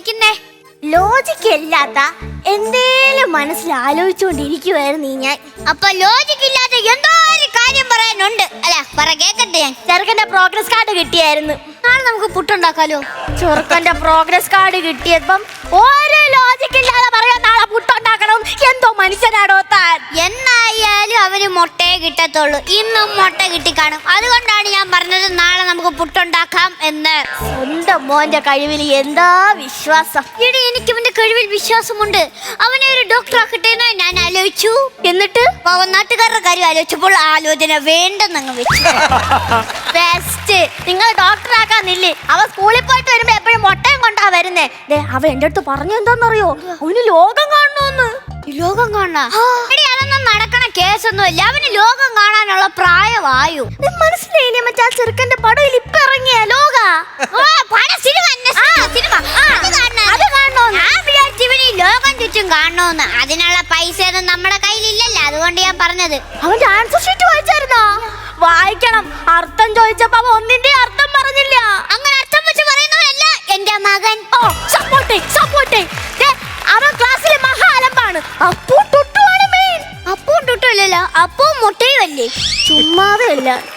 ആലോചിക്കുന്നേ logic ഇല്ലാത്ത എന്തേലും മനസ്സിൽ ആലോചിച്ചുകൊണ്ടിരിക്കുവായിരുന്നു ഞാൻ. അപ്പൊ ലോജിക് ഇല്ലാത്ത എന്തോ ഒരു കാര്യം പറയാനുണ്ട്? അല്ല പറ കേക്കട്ടെ ഞാൻ. ചെറുക്കന്റെ പ്രോഗ്രസ് കാർഡ് കിട്ടിയായിരുന്നു. നാളെ നമുക്ക് പുട്ടുണ്ടാക്കാലോ? ചെറുക്കന്റെ പ്രോഗ്രസ് കാർഡ് കിട്ടിയപ്പം ഓരോ ലോജിക്ക് ഇല്ലാതെ പറയാൻ പുട്ടുണ്ടാക്കണം എന്തോ മനുഷ്യനാടോ താൻ? എന്നായാലും അവർ മുട്ടയെ കിട്ടത്തുള്ളൂ. ഇന്നും മുട്ട കിട്ടിക്കാണും. അതുകൊണ്ടാണ് ഞാൻ പറഞ്ഞത് നാളെ നമുക്ക് പുട്ടുണ്ടാക്കാം എന്ന്. സ്വന്തം മോന്റെ കഴിവിൽ എന്താ വിശ്വാസം? ഇടി എനിക്ക് ഇവന്റെ കഴിവിൽ വിശ്വാസമുണ്ട്. അവനെ ഒരു ഡോക്ടർ ആക്കട്ടെ എന്ന് ഞാൻ ആലോചിച്ചു. എന്നിട്ട്? നാട്ടുകാരുടെ കാര്യം ആലോചിച്ചപ്പോൾ ആലോചന വേണ്ടെന്നങ്ങ് വെച്ചു. ബെസ്റ്റ് നിങ്ങൾ ഡോക്ടർ ആക്കാന്നില്ലേ അവ സ്കൂളിൽ പോയിട്ട് വരുമ്പോ എപ്പോഴും മുട്ടയും കൊണ്ടാ വരുന്നേ. ദേ അവ എന്റെ അടുത്ത് പറഞ്ഞു എന്താന്നറിയോ? അവന് ലോകം കാണണോന്ന്. ലോകം കാണാ അതൊന്നും നടക്കണ കേസൊന്നുമില്ല. അവന് ലോകം കാണാനുള്ള പ്രായമായു മനസ്സിലായില്ലേ? മറ്റേ ആ ചെറുക്കന്റെ പടം ഇപ്പൊ ഇറങ്ങിയ ലോക. സിനിമ സിനിമ, ലോകം ചുറ്റും കാണണോന്ന്. അതിനുള്ള പൈസ ഒന്നും നമ്മുടെ കയ്യിലില്ലല്ലോ അതുകൊണ്ട് ഞാൻ പറഞ്ഞത്. അവൻ ആൻസർ ഷീറ്റ് വായിച്ചായിരുന്നോ? വായിക്കണം. അർത്ഥം ചോദിച്ചപ്പോ അവൻ ഒന്നിന്റെ അർത്ഥം പറഞ്ഞില്ല. അങ്ങനെ അർത്ഥം വെച്ച് പറയുന്നവരല്ല എന്റെ മകൻ. ഓ സപ്പോർട്ട് സപ്പോർട്ട്. അവൻ ക്ലാസ്സിലെ മഹാ അലമ്പാണ്. അപ്പൂ ടുട്ടുവാണ് മെയിൻ അപ്പവും ടുട്ടുമില്ലല്ലോ അപ്പവും മുട്ടയും അല്ലേ? ചുമ്മാതെ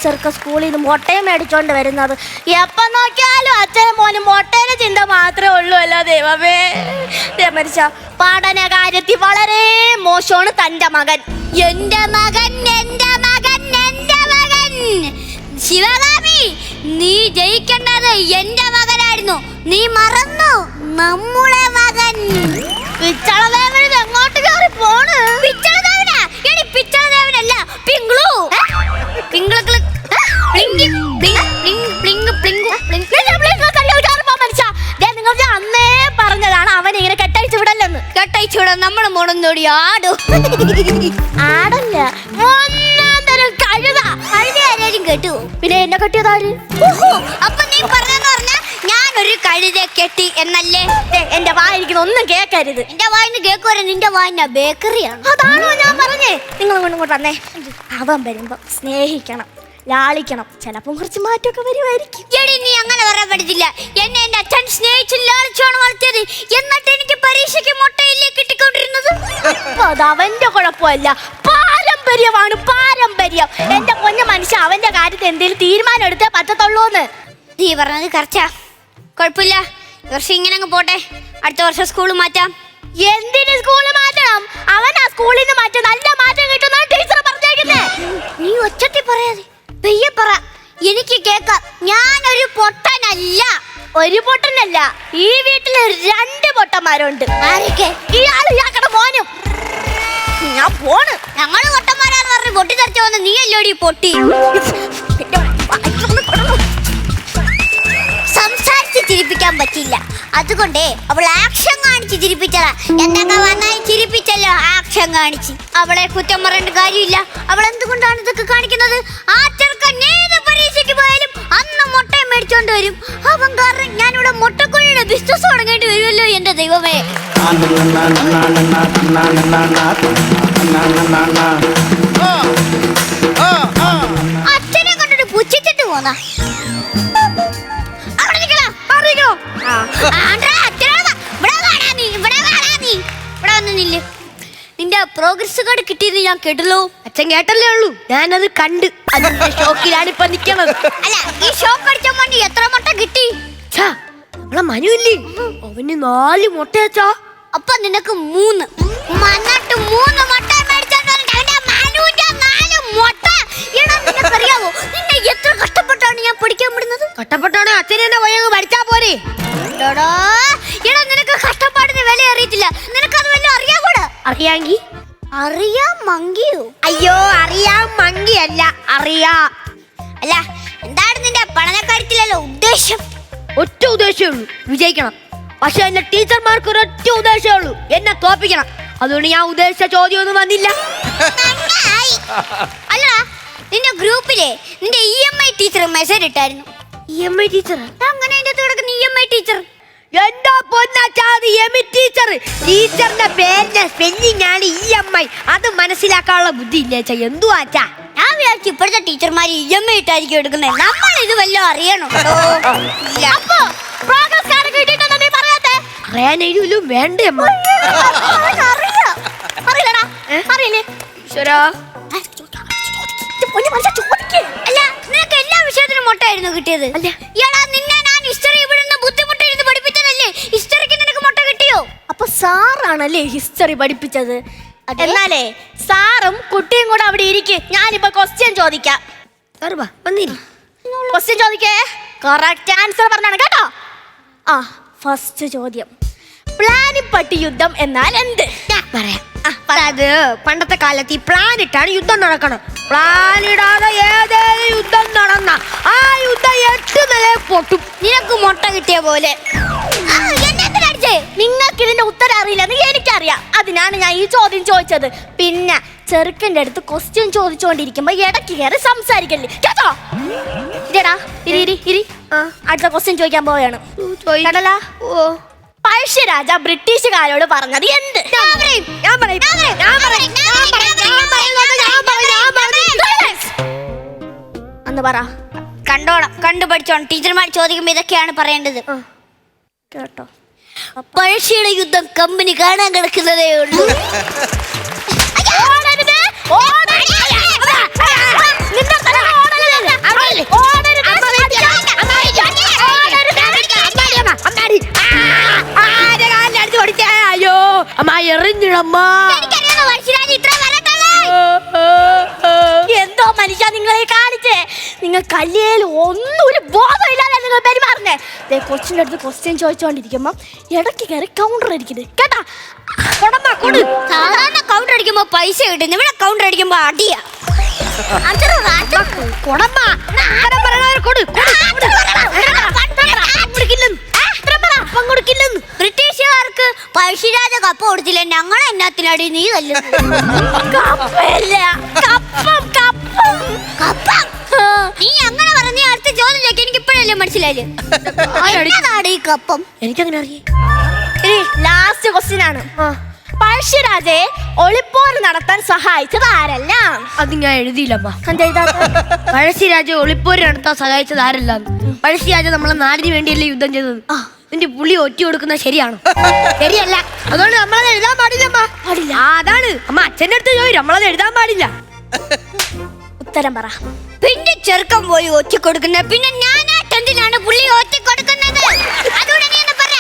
ചെറുക്ക സ്കൂളിൽ നിന്ന് മുട്ടയും മേടിച്ചോണ്ട് വരുന്നത്. എപ്പം നോക്കിയാലും അച്ഛനും മോനും മുട്ടേനെ ചിന്ത മാത്രമേ ഉള്ളൂ അല്ല ദൈവമേ. മരിച്ച. പഠന കാര്യത്തിൽ വളരെ മോശമാണ് തന്റെ മകൻ. എന്റെ മകൻ എന്റെ മകൻ എന്റെ മകൻ. ശിവകാമി നീ ജയിക്കേണ്ടത് എന്റെ മകനായിരുന്നു. നീ മറന്നു. നമ്മുടെ മകൻ. പിച്ചളദേവൻ എങ്ങോട്ട് കയറി പോണ് പിച്ചളദേവനാ നമ്മൾ മുടന്തോടി ആടല്ല. ഒന്നാം തരം കഴുത. കഴുതി ആരെയും കേട്ടു? പിന്നെ എന്നെ കെട്ടിയതാര് അപ്പൊ നീ പറഞ്ഞെന്ന് പറഞ്ഞാ ഞാൻ ഒരു കഴുതെ കെട്ടി എന്നല്ലേ? ദേ, എന്റെ വായിരിക്കുന്ന ഒന്നും കേക്കരുത്. എന്റെ വായിന്ന് കേക്കുവരെ നിന്റെ വായിന്ന ബേക്കറിയാണ്. അതാണോ ഞാൻ പറഞ്ഞേ? നിങ്ങൾ അങ്ങോട്ടും ഇങ്ങോട്ട് വന്നേ. അവൻ വരുമ്പോ സ്നേഹിക്കണം ലാളിക്കണം. ചിലപ്പം കുറച്ച് മാറ്റമൊക്കെ വരുമായിരിക്കും. എടി നീ അങ്ങനെ പറയാൻ പറ്റത്തില്ല. എന്നെ എന്റെ അച്ഛൻ സ്നേഹിച്ചു ലാളിച്ചാണ് വളർത്തിയത്. എന്നിട്ട് എനിക്ക് പരീക്ഷയ്ക്ക് മുട്ടയില്ലേ കിട്ടിക്കൊണ്ടിരുന്നത് അത് അവന്റെ കുഴപ്പമല്ല. പാരമ്പര്യമാണ് പാരമ്പര്യം. എന്റെ കൊഞ്ഞ മനുഷ്യ അവന്റെ കാര്യത്തിൽ എന്തെങ്കിലും തീരുമാനം എടുത്തേ പറ്റത്തുള്ളൂന്ന്. നീ പറഞ്ഞത് കറച്ചാ കുഴപ്പമില്ല. ഈ വർഷം ഇങ്ങനെ അങ്ങ് പോട്ടെ. അടുത്ത വർഷം സ്കൂൾ മാറ്റാം. എന്തിന് സ്കൂൾ മാറ്റണം? അവൻ ആ സ്കൂളിൽ നിന്ന് മാറ്റി നല്ല മാറ്റം കിട്ടുന്ന ടീച്ചർ പറഞ്ഞേക്കുന്നേ. നീ ഒച്ചത്തി പറയാതെ പെയ്യ പറ. എനിക്ക് കേക്കാം ഞാനൊരു പൊട്ടനല്ല. ഒരു പൊട്ടനല്ല. ഈ വീട്ടിൽ രണ്ട് പൊട്ടന്മാരുണ്ട്. ആരൊക്കെ? ഇയാൾ മോനും ഞാൻ പോണ്. ഞങ്ങൾ കൊട്ടന്മാരാന്ന് പറഞ്ഞ് പൊട്ടി തെറിച്ചു വന്ന് നീ അല്ലോടി പൊട്ടി? സംസാരിച്ച് ചിരിപ്പിക്കാൻ പറ്റില്ല അതുകൊണ്ടേ അവൾ ആക്ഷൻ കാണിച്ച് ചിരിപ്പിച്ചതാ. എന്തൊക്കെ വന്നായി ചിരിപ്പിച്ചല്ലോ ആക്ഷൻ കാണിച്ച്. അവളെ കുറ്റം പറയേണ്ട കാര്യമില്ല. അവൾ എന്തുകൊണ്ടാണ് ഇതൊക്കെ കാണിക്കുന്നത്? ആ ചെറുക്കൻ ഏത് പരീക്ഷയ്ക്ക് പോയാലും അന്ന് മുട്ടയും മേടിച്ചോണ്ട് വരും. അവൻ കാരണം ഞാനിവിടെ മുട്ടക്കുഴിയുടെ ബിസിനസ് തുടങ്ങേണ്ടി വരുമല്ലോ എന്റെ ദൈവമേ. അച്ഛനെ കണ്ടിട്ട് പുച്ഛിച്ചിട്ട് പോന്നാ. നിന്റെ പ്രോഗ്രസ് കാർഡ് കിട്ടിയത് ഞാൻ കേട്ടല്ലോ. അച്ഛൻ കേട്ടല്ലേ ഉള്ളൂ. ഞാനത് കണ്ട് അതിന്റെ ഷോക്കിലാണ് ഇപ്പൊ നിക്കണത്. അല്ല ഈ ഷോക്ക് അടിച്ചാൻ വേണ്ടി എത്ര മുട്ട കിട്ടി? നമ്മളെ മനു ഇല്ലേ? അവന് നാല് മുട്ട വെച്ചാ അപ്പൊ നിനക്ക് മൂന്ന്. മണ്ണട്ട് മൂന്ന് മുട്ട എത്ര കഷ്ടപ്പെട്ടാണ് ഞാൻ പഠിക്കാൻ വിടുന്നത്? അച്ഛനെ എന്നെ പഠിച്ചാ പോരെ. എടാ നിനക്ക് കഷ്ടപ്പാടിന് വില അറിയത്തില്ല. നിനക്കത് വല്ലതും അറിയാകൂടാ അറിയാങ്കി അറിയാം മങ്കിയോ? അയ്യോ അറിയാം മങ്കിയല്ല അറിയാ. അല്ല എന്താണ് നിന്റെ പഠനക്കാര്യത്തിലല്ലോ ഉദ്ദേശം? ഒറ്റ ഉദ്ദേശമേ ഉള്ളൂ. വിജയിക്കണം. പക്ഷെ എന്റെ ടീച്ചർമാർക്ക് ഒരൊറ്റ ഉദ്ദേശമേ ഉള്ളൂ. എന്നെ തോപ്പിക്കണം. അതുകൊണ്ട് ഞാൻ ഉദ്ദേശിച്ച ചോദ്യമൊന്നും വന്നില്ല. അല്ല നിന്റെ ഗ്രൂപ്പിലെ നിന്റെ E M I teacher message ഇട്ടായിരുന്നു. E M I teacher? അങ്ങനെ എന്റെ തുടക്കം ഇ എം ഐ ടീച്ചർ. എന്തോ പൊന്നാച്ചാതി എമി ടീച്ചർ. ടീച്ചറിന്റെ പേരിന്റെ സ്പെല്ലിംഗ് ആണ് ഇ എം ഐ. അത് മനസ്സിലാക്കാനുള്ള ബുദ്ധി ഇല്ല എന്തുവാച്ചാ എന്തുവാ അച്ഛാ? ഞാൻ വിചാരിച്ചു ഇപ്പോഴത്തെ ടീച്ചർമാർ ഇ എം ഐ ഇട്ടായിരിക്കും എടുക്കുന്നത്. നമ്മൾ ഇത് വല്ലതും അറിയണം? അപ്പോ ഇല്ല. പറയാനും വേണ്ടേ അമ്മ? അറിയില്ലടാ. അറിയില്ലേ? ഈശ്വരാ. അല്ല നിനക്ക് എല്ലാ വിഷയത്തിനും മുട്ടയായിരുന്നു കിട്ടിയത്. ഇയാളാ നിന്നെ ഞാൻ ഹിസ്റ്ററി പഠിപ്പിച്ചതല്ലേ? ഹിസ്റ്ററിക്ക് നിനക്ക് മുട്ട കിട്ടിയോ? അപ്പൊ സാറാണല്ലേ ഹിസ്റ്ററി പഠിപ്പിച്ചത്? എന്നാലേ സാറും കുട്ടിയും കൂടെ അവിടെ ഇരിക്കും. ഞാനിപ്പോ ക്വസ്റ്റ്യൻ ചോദിക്കാം. ക്വസ്റ്റ്യൻ ചോദിക്കേ? കറക്റ്റ് ആൻസർ പറഞ്ഞാണ് കേട്ടോ. ആ ഫസ്റ്റ് ചോദ്യം. പ്ലാനിപ്പട്ടി യുദ്ധം എന്നാൽ എന്ത്? ഞാൻ പറയാം. അത് പണ്ടത്തെ കാലത്ത് ഈ പ്ലാൻ ഇട്ടാണ് യുദ്ധം നടക്കണം പ്ലാനിടാതെ ഏതേലും യുദ്ധം നടന്ന ആ യുദ്ധം എട്ട് നില പൊട്ടും. നിനക്ക് മുട്ട കിട്ടിയ പോലെ. നിങ്ങൾക്ക് ഇതിന്റെ ഉത്തരം അറിയില്ലെന്ന് എനിക്കറിയാം. അതിനാണ് ഞാൻ ഈ ചോദ്യം ചോദിച്ചത്. പിന്നെ ചെറുക്കന്റെ അടുത്ത് ക്വസ്റ്റ്യൻ ചോദിച്ചുകൊണ്ടിരിക്കുമ്പോ ഇടയ്ക്ക് കയറി സംസാരിക്കല്ലേ. കേട്ടോ? ഇരിടാ ഇരി ഇരി ഇരി. ആ, അടുത്ത ക്വസ്റ്റ്യൻ ചോദിക്കാൻ പോവുകയാണ്. കടലാ. ഓ. പഴശ്ശിരാജ ബ്രിട്ടീഷുകാരോട് പറഞ്ഞത് എന്ത് അന്ന് പറ കണ്ടോണം കണ്ടു പഠിച്ചോണം ടീച്ചർമാർ ചോദിക്കുമ്പോ ഇതൊക്കെയാണ് പറയേണ്ടത് കേട്ടോ പഴശ്ശിയുടെ യുദ്ധം കമ്പനി കാണാൻ കിടക്കുന്നതേ ഉള്ളൂ ഓടരുത്, ഓടരുത്. നിന്റെ ഓടരുത്. കല്ലിയേൽ ഒന്നും ഒരു ബോധമില്ലാതെ നിങ്ങൾ പെരുമാറുന്നേ. ദേ കൊച്ചിന്റെ അടുത്ത് ക്വസ്റ്റ്യൻ ചോദിച്ചുകൊണ്ടിരിക്കുമ്പോൾ ഇടയ്ക്ക് കയറി കൗണ്ടർ അടിക്കുന്നത് കേട്ടാ? സാധാരണ കൗണ്ടർ അടിക്കുമ്പോൾ പൈസ കിട്ടും. ഇവിടെ കൗണ്ടർ അടിക്കുമ്പോൾ അടിയാ. ബ്രിട്ടീഷുകാർക്ക് പഴശ്ശിരാജ കപ്പ് കൊടുത്തില്ല. ഞങ്ങൾ എന്നാത്തിനടി നീ തല്ലുന്നു മനസ്സിലായില്ലേ? എന്നതാണ് ഈ കപ്പം? എനിക്കങ്ങനെ അറിയേ. ഇനി ലാസ്റ്റ് ക്വസ്റ്റ്യൻ ആണ്. പഴശ്ശിരാജയെ ഒളിപ്പോര് നടത്താൻ സഹായിച്ചത് ആരല്ല അത് ഞാൻ എഴുതിയില്ലമ്മ? പഴശ്ശിരാജ ഒളിപ്പോര് നടത്താൻ സഹായിച്ചത് ആരല്ല പഴശ്ശിരാജ നമ്മളെ നാടിന് വേണ്ടിയല്ലേ യുദ്ധം ചെയ്തത്. നിന്റെ പുള്ളി ഒറ്റ കൊടുക്കുന്ന ശരിയാണോ? ശരിയല്ല. അതുകൊണ്ട് നമ്മളത് എഴുതാൻ പാടില്ലമ്മ പാടില്ല. അതാണ്. അമ്മ അച്ഛന്റെ അടുത്ത് ചോദിച്ചു നമ്മളത് എഴുതാൻ പാടില്ല. ഉത്തരം പറ. പിന്നെ ചെറുക്കം പോയി ഒറ്റ കൊടുക്കുന്ന പിന്നെ ഞാനായിട്ട് എന്തിനാണ് പുള്ളി ഓറ്റി കൊടുക്കുന്നത്. അതുകൂടെ നീ ഒന്ന് പറ.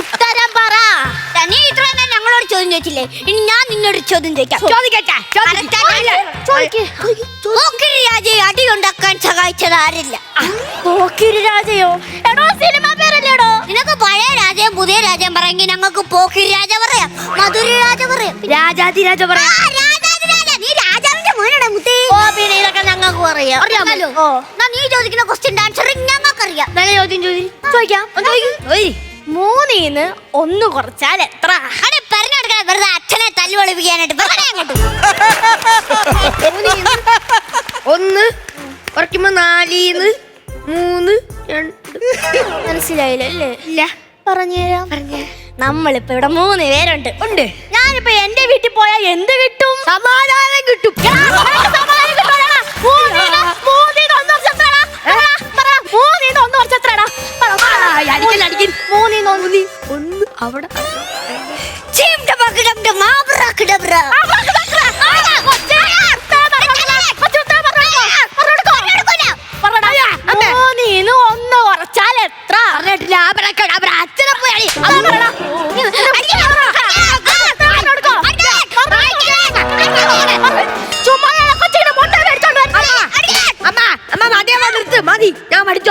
ഉത്തരം പറ. നീ ഇത്ര നേരം ഞങ്ങളോട് ചോദ്യം ചോദിച്ചില്ലേ? ഇനി ഞാൻ നിന്നോട് ചോദ്യം ചോദിക്കാം. ചോദിക്കട്ടെ ചോദിക്ക്. ചോദിക്ക്. പോക്കിരി രാജയെ അടിയുണ്ടാക്കാൻ സഹായിച്ചത് ആരില്ല. പോക്കിരി രാജയോ? എടോ സിനിമ പേരല്ലേടോ? നിനക്ക് പഴയ രാജയും പുതിയ രാജയും പറയെങ്കിൽ ഞങ്ങൾക്ക് പോക്കിരി രാജ പറയാം. മധുര രാജ പറയാം. രാജാതി രാജ പറയാം. നീ രാജാവിന്റെ മോനാണ് മുത്തേ? ഓ പിന്നെ ഇതൊക്കെ ഞങ്ങൾക്ക് പറയാം. അറിയാമല്ലോ ഓ. ചോദിക്കുന്ന ക്വസ്റ്റ്യൻ ആൻസർ ഞങ്ങൾക്കറിയാം നല്ല ചോദ്യം ചോദി. ചോദിക്കാം. മൂന്നീന്ന് ഒന്ന് കുറച്ചാൽ എത്ര? അവിടെ പറഞ്ഞെടുക്കാൻ വെറുതെ അച്ഛനെ തല്ലു ഒളിപ്പിക്കാനായിട്ട് വെറുതെ അങ്ങോട്ട് ഒന്ന് കുറയ്ക്കുമ്പോ നാലീന്ന് മൂന്ന് രണ്ട്. മനസ്സിലായില്ല ഇല്ല. പറഞ്ഞുതരാം നമ്മളിപ്പോ ഇവിടെ മൂന്ന് പേരുണ്ട്. ഉണ്ട്. ഞാനിപ്പോ എന്റെ വീട്ടിൽ പോയാൽ എന്ത് കിട്ടും? സമാധാനം കിട്ടും. സമാധാനം കിട്ടുമോടാ? മൂന്നീന്ന് ഒന്ന് കുറച്ച് അടിക്കൽ. മൂന്നീന്ന് ഒന്ന്. അവിടെ.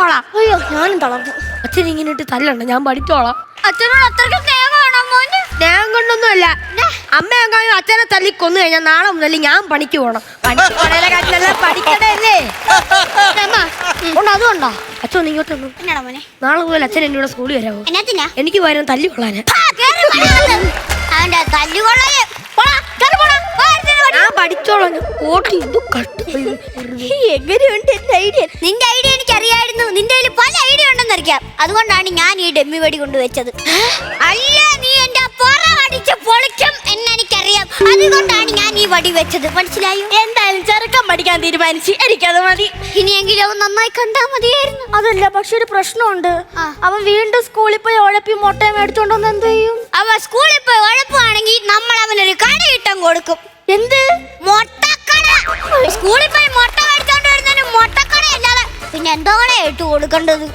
പഠിച്ചോളാം. അയ്യോ ഞാനും തളർന്നു. അച്ഛൻ ഇങ്ങനെ ഇട്ട് തല്ലണ്ട ഞാൻ പഠിച്ചോളാം. അച്ഛനോട് അത്രയ്ക്ക് സ്നേഹമാണോ മോന്? ഞാൻ കൊണ്ടൊന്നുമല്ല. അമ്മ എങ്ങാനും അച്ഛനെ തല്ലി കൊന്നു കഴിഞ്ഞാൽ നാളെ മുതൽ ഞാൻ പണിക്ക് പോകണം പണിക്ക് പോണേലെ കാര്യത്തിലെല്ലാം പഠിക്കണല്ലേ അമ്മ, ഉണ്ട്? അതുകൊണ്ടോ? അച്ഛൻ ഒന്ന് ഇങ്ങോട്ട് വന്നു. എന്നാടാ മോനെ? നാളെ മുതൽ അച്ഛൻ എന്നോട് സ്കൂളിൽ വരാമോ എന്നാത്തിനാ? എനിക്ക് പകരം തല്ലി കൊള്ളാന്. അവന്റെ പോടാ, കേറി പോടാ. പടി. ഞാൻ പഠിച്ചോളാം. കോട്ടി ഇത് എങ്ങനെയുണ്ട് എന്റെ ഐഡിയ? നിന്റെ ഐഡിയ എനിക്ക് അറിയായിരുന്നു നിന്റെ കയ്യിൽ പല ഐഡിയ ഉണ്ടെന്ന് അറിയാം. അതുകൊണ്ടാണ് ഞാൻ ഈ ഡെമ്മി വടി കൊണ്ടുവച്ചത്. അല്ല നീ എന്റെ പുറമടിച്ച് പൊളിക്കും എന്ന് എനിക്കറിയാം. അതുകൊണ്ടാണ് ഞാൻ ഈ വടി വെച്ചത്. മനസ്സിലായോ? എന്തായാലും ചെറുക്കം പഠിക്കാൻ തീരുമാനിച്ച് എനിക്കത് മതി. ഇനിയെങ്കിലും അവൻ നന്നായി കണ്ടാ മതിയായിരുന്നു. അതല്ല പക്ഷെ ഒരു പ്രശ്നമുണ്ട്. അവൻ വീണ്ടും സ്കൂളിൽ പോയി ഉഴപ്പി മുട്ടയും മേടിച്ചോണ്ടോന്ന് എന്ത് ചെയ്യും? അവ സ്കൂളിൽ പോയി ഉഴപ്പുവാണെങ്കിൽ നമ്മൾ അവനൊരു കടയിട്ടം കൊടുക്കും. എന്ത്? സ്കൂളിൽ പോയി മുട്ട കഴിച്ചോണ്ട് വരുന്നതിന് മുട്ടക്കട അല്ലാതെ പിന്നെ എന്തോ ഇട്ട് കൊടുക്കേണ്ടത്?